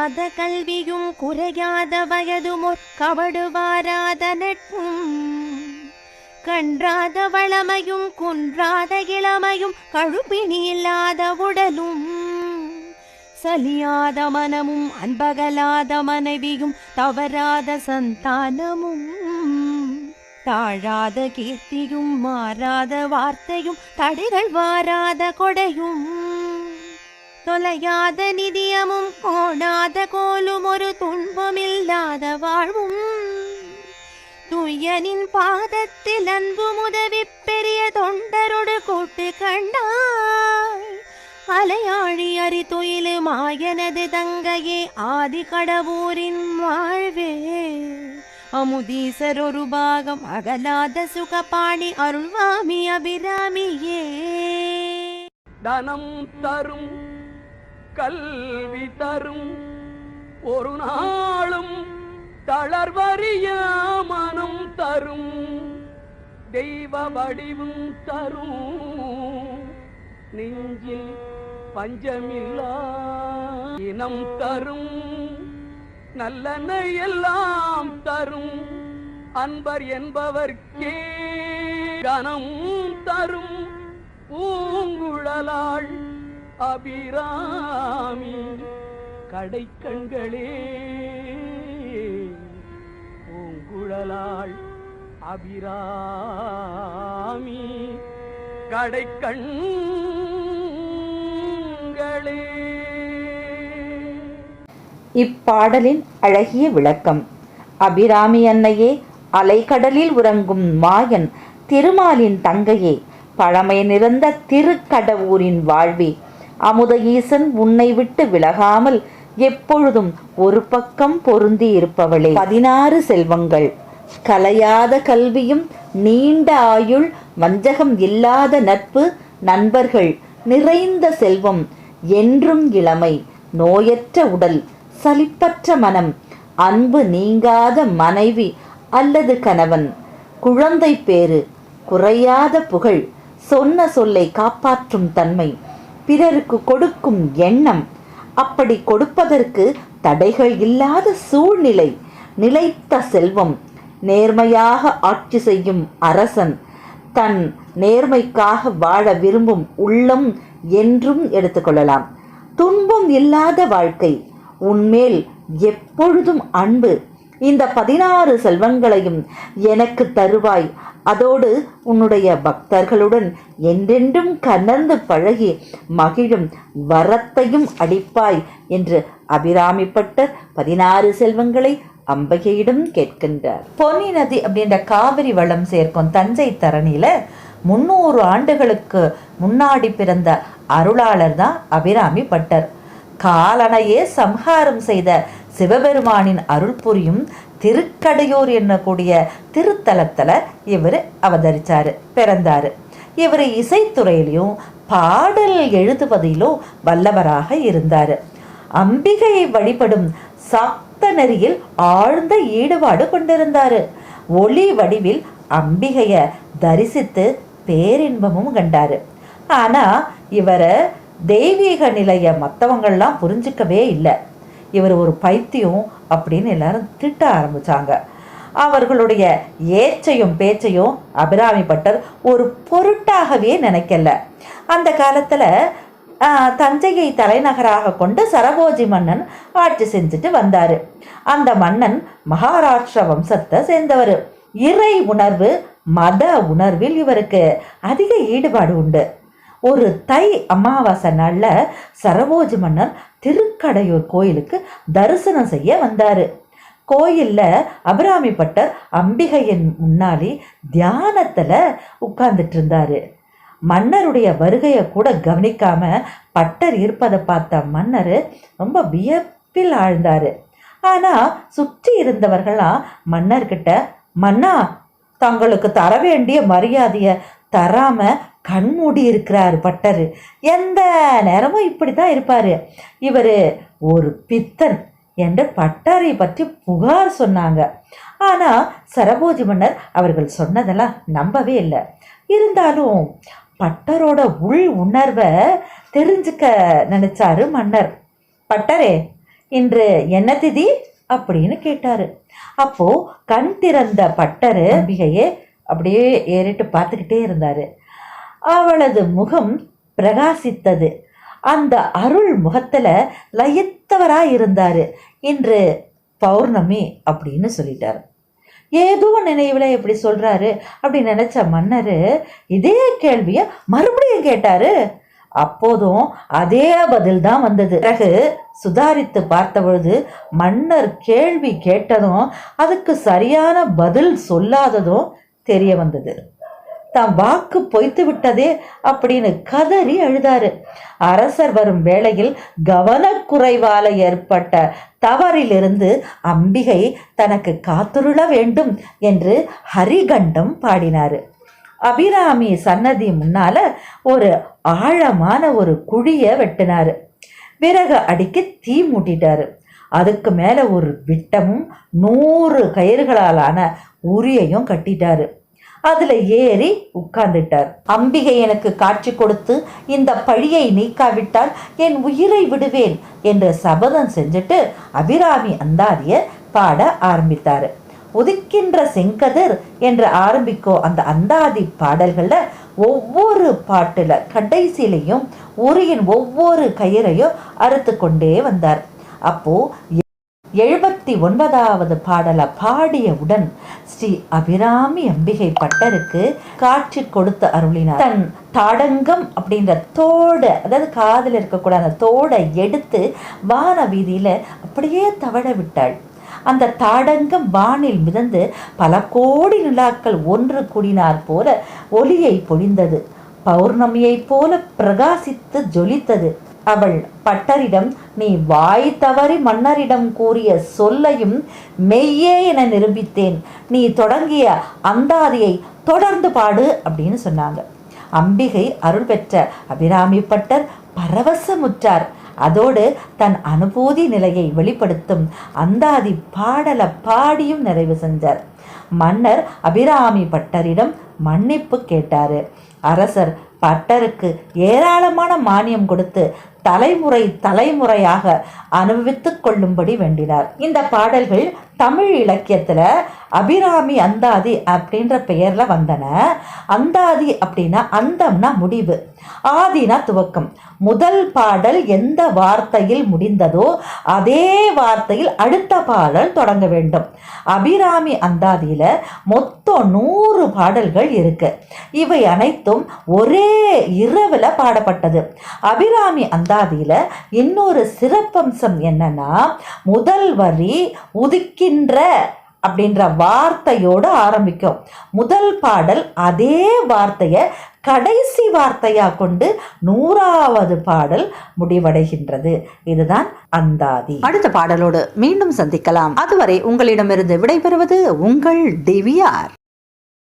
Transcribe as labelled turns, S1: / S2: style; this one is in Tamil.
S1: மத கல்வியும் குறையாத வயதுமோர் கபடு நட்பும் கன்றாத வளமையும் குன்றாத இளமையும் கழுப்பிணி இல்லாத உடலும் சலியாத மனமும் அன்பகலாத மனைவியும் தவறாத சந்தானமும் தாழாத கீர்த்தியும் மாறாத வார்த்தையும் தடைகள் வாராத கொடையும் தொலையாத நிதியமும் கோடாத கோலும் ஒரு துன்பமில்லாத வாழ்வும். துயனின் பாதத்தில் அன்பு உதவி பெரிய தொண்டரோடு கூட்டு கண்டாய் அலையாழி அறி துயிலு மாயனது தங்கையே ஆதி கடவுரின் வாழ்வே. அமுதீசர் ஒரு பாகம் அகலாத சுகபாணி அருள்வாமி அபிராமியே.
S2: தனம் தரும் கல்வி தரும். ஒரு நாளும் தளர்வறிய மனம் தரும். தெய்வ வடிவும் தரும். நெஞ்சில் பஞ்சமில்லா இனம் தரும். நல்லன எல்லாம் தரும். அன்பர் என்பவர்க்கே கனம் தரும். பூங்குழலாள் அபிராமி கடைக்கண்களே பூங்குழலாள் அபிராமி கடைக்கண்களே.
S3: இப்பாடலின் அழகிய விளக்கம். அபிராமி அன்னையே அலைக்கடலில் உறங்கும் மாயன் திருமாலின் தங்கையே பழமை நிறைந்த திருக்கடவூரின் வாழ்வே அமுத ஈசன் உன்னை விட்டு விலகாமல் எப்பொழுதும் ஒரு பக்கம் பொருந்தி இருப்பவளே. பதினாறு செல்வங்கள். கலையாத கல்வியும் நீண்ட ஆயுள் வஞ்சகம் இல்லாத நட்பு நண்பர்கள் நிறைந்த செல்வம் என்றும் இளமை நோயற்ற உடல் சலிப்பற்ற மனம் அன்பு நீங்காத மனைவி அல்லது கணவன் குழந்தை பேறு குறையாத புகழ் சொன்ன சொல்லை காப்பாற்றும் தன்மை பிறருக்கு கொடுக்கும் எண்ணம். அப்படி கொடுப்பதற்கு தடைகள் இல்லாத சூழ்நிலை நிலைத்த செல்வம். நேர்மையாக ஆட்சி செய்யும் அரசன் தன் நேர்மைக்காக வாழ விரும்பும் உள்ளம் என்றும் எடுத்துக்கொள்ளலாம். துன்பம் இல்லாத வாழ்க்கை. உன்மேல் எப்பொழுதும் அன்பு. இந்த பதினாறு செல்வங்களையும் எனக்கு தருவாய். அதோடு உன்னுடைய பக்தர்களுடன் என்றென்றும் கலந்து பழகி மகிழும் வரத்தையும் அளிப்பாய் என்று அபிராமிப்பட்டர் பதினாறு செல்வங்களை அம்பகையிடம் கேட்கின்றார். பொன்னி நதி அப்படின்ற காவிரி வளம் சேர்க்கும் தஞ்சை தரணியில முன்னூறு ஆண்டுகளுக்கு முன்னாடி பிறந்த அருளாளர் தான் அபிராமி பட்டர் காலனையே சம்ஹாரம் செய்த சிவபெருமானின் அருள் புரியும் திருக்கடையூர் என்னக்கூடிய திருத்தலத்தில் இவர் அவதரித்தார் பிறந்தார். இவர் இசைத்துறையிலையும் பாடல் எழுதுவதிலும் வல்லவராக இருந்தார். அம்பிகையை வழிபடும் சப்த நெறியில் ஆழ்ந்த ஈடுபாடு கொண்டிருந்தார். ஒளி வடிவில் அம்பிகையை தரிசித்து பேரின்பமும் கண்டார். ஆனால் இவரை தெய்வீக நிலைய மற்றவங்கள்லாம் புரிஞ்சுக்கவே இல்லை. இவர் ஒரு பைத்தியம் அப்படின்னு எல்லாரும் திட்ட ஆரம்பித்தாங்க அவர்களுடைய ஏச்சையும் பேச்சையும் அபிராமி பட்டர் ஒரு பொருட்டாகவே நினைக்கல. அந்த காலத்தில் தஞ்சையை தலைநகராக கொண்டு சரபோஜி மன்னன் ஆட்சி செஞ்சுட்டு வந்தார். அந்த மன்னன் மகாராஷ்டிர வம்சத்தை சேர்ந்தவர். இறை உணர்வு மத உணர்வில் இவருக்கு அதிக ஈடுபாடு உண்டு. ஒரு தை அமாவாசை நாளில் சரபோஜி மன்னர் திருக்கடையூர் கோயிலுக்கு தரிசனம் செய்ய வந்தார். கோயிலில் அபிராமி பட்டர் அம்பிகையின் முன்னாடி தியானத்தில் உட்கார்ந்துட்டு இருந்தார். மன்னருடைய வருகையை கூட கவனிக்காமல் பட்டர் இருப்பதை பார்த்த மன்னர் ரொம்ப வியப்பில் ஆழ்ந்தார். ஆனால் சுற்றி இருந்தவர்களாம் மன்னர்கிட்ட மன்னா தங்களுக்கு தர வேண்டிய மரியாதையை தராமல் கண் கண்மூடி இருக்கிறாரு பட்டர். எந்த நேரமும் இப்படி தான் இருப்பார். இவர் ஒரு பித்தன் என்று பட்டாரை பற்றி புகார் சொன்னாங்க. ஆனால் சரபோஜி மன்னர் அவர்கள் சொன்னதெல்லாம் நம்பவே இல்லை. இருந்தாலும் பட்டரோட உள் உணர்வை தெரிஞ்சுக்க நினைச்சாரு மன்னர். பட்டரே இன்று என்ன திதி? அப்படின்னு கேட்டாரு. அப்போ கண் திறந்த பட்டரு அம்பிகையே அப்படியே ஏறிட்டு பார்த்துக்கிட்டே இருந்தாரு. அவளது முகம் பிரகாசித்தது. அந்த அருள் முகத்தில் லயித்தவராக இருந்தார் இன்று பௌர்ணமி அப்படின்னு சொல்லிட்டார். ஏதோ நினைவில் எப்படி சொல்கிறாரு அப்படி நினச்ச மன்னர் இதே கேள்வியை மறுபடியும் கேட்டார். அப்போதும் அதே பதில் தான் வந்தது. பிறகு சுதாரித்து பார்த்த பொழுது மன்னர் கேள்வி கேட்டதும் அதுக்கு சரியான பதில் சொல்லாததும் தெரிய வந்தது. தம் வாக்கு பொய்த்து விட்டதே அப்படின்னு கதறி அழுதாரு. அரசர் வரும் வேளையில் கவனக்குறைவால ஏற்பட்ட தவறிலிருந்து அம்பிகை தனக்கு காத்துருள வேண்டும் என்று ஹரிகண்டம் பாடினாரு. அபிராமி சன்னதி முன்னால ஒரு ஆழமான ஒரு குழிய வெட்டினாரு. விறகு அடிக்க தீ மூட்டிட்டாரு. அதுக்கு மேல ஒரு விட்டமும் நூறு கயிறுகளாலான உரியையும் கட்டிட்டாரு. அதுல ஏறி உட்கார்ந்துட்டார். அம்பிகை எனக்கு காட்சி கொடுத்து இந்த பழியை நீக்காவிட்டால் என் உயிரை விடுவேன் என்று சபதம் செஞ்சுட்டு அபிராமி அந்தாரிய பாட ஆரம்பித்தாரு. உதிக்கின்ற செங்கதிர் என்று ஆரம்பிக்கும் அந்த அந்தாதி பாடல்கள்ல ஒவ்வொரு பாட்டுல கடைசியிலையும் உரியின் ஒவ்வொரு கயிறையும் அறுத்து கொண்டே வந்தார். அப்போ எழுபத்தி ஒன்பதாவது பாடலை பாடியவுடன் ஸ்ரீ அபிராமி அம்பிகை பட்டருக்கு காட்சி கொடுத்து அருளினார். தன் தாடங்கம் அப்படின்ற தோடை அதாவது காதில் இருக்கக்கூடாத அந்த தோடை எடுத்து வான வீதியில அப்படியே தவழ விட்டாள். அந்த தாடங்கம் வானில் மிதந்து பல கோடி நிலாக்கள் ஒன்று கூடினார் போல ஒளியை பொழிந்தது. பௌர்ணமியைப் போல பிரகாசித்து ஜொலித்தது. அவள் பட்டரிடம் நீ வாய் தவறி மன்னரிடம் கூறிய சொல்லையும் மெய்யே என நிரூபித்தேன். நீ தொடங்கிய அந்தாதியை தொடர்ந்து பாடு அப்படின்னு சொன்னாங்க. அம்பிகை அருள் பெற்ற அபிராமி பட்டர் பரவசமுற்றார். அதோடு தன் அனுபூதி நிலையை வெளிப்படுத்தும் அந்தாதி பாடல பாடியும் நிறைவு செஞ்சார். மன்னர் அபிராமி பட்டரிடம் மன்னிப்பு கேட்டாரு. அரசர் பட்டருக்கு ஏராளமான மானியம் கொடுத்து தலைமுறை தலைமுறையாக அனுபவித்துக் கொள்ளும்படி வேண்டினார். இந்த பாடல்கள் தமிழ் இலக்கியத்தில் அபிராமி அந்தாதி அப்படின்ற பெயரில் வந்தன. அந்தாதி அப்படின்னா அந்தம்னா முடிவு. ஆதினா துவக்கம். முதல் பாடல் எந்த வார்த்தையில் முடிந்ததோ அதே வார்த்தையில் அடுத்த பாடல் தொடங்க வேண்டும். அபிராமி அந்தாதியில் மொத்தம் நூறு பாடல்கள் இருக்கு. இவை அனைத்தும் ஒரே இரவில் பாடப்பட்டது. அபிராமி அந்தாதியில் இன்னொரு சிறப்பம்சம் என்னன்னா முதல் வரி உதிக்கின்ற அப்படின்ற வார்த்தையோடு ஆரம்பிக்கும். முதல் பாடல் அதே வார்த்தையை கடைசி வார்த்தையாக கொண்டு நூறாவது பாடல் முடிவடைகின்றது. இதுதான் அந்தாதி.
S4: அடுத்த பாடலோடு மீண்டும் சந்திக்கலாம். அதுவரை உங்களிடமிருந்து விடைபெறுவது உங்கள் டிவிஆர்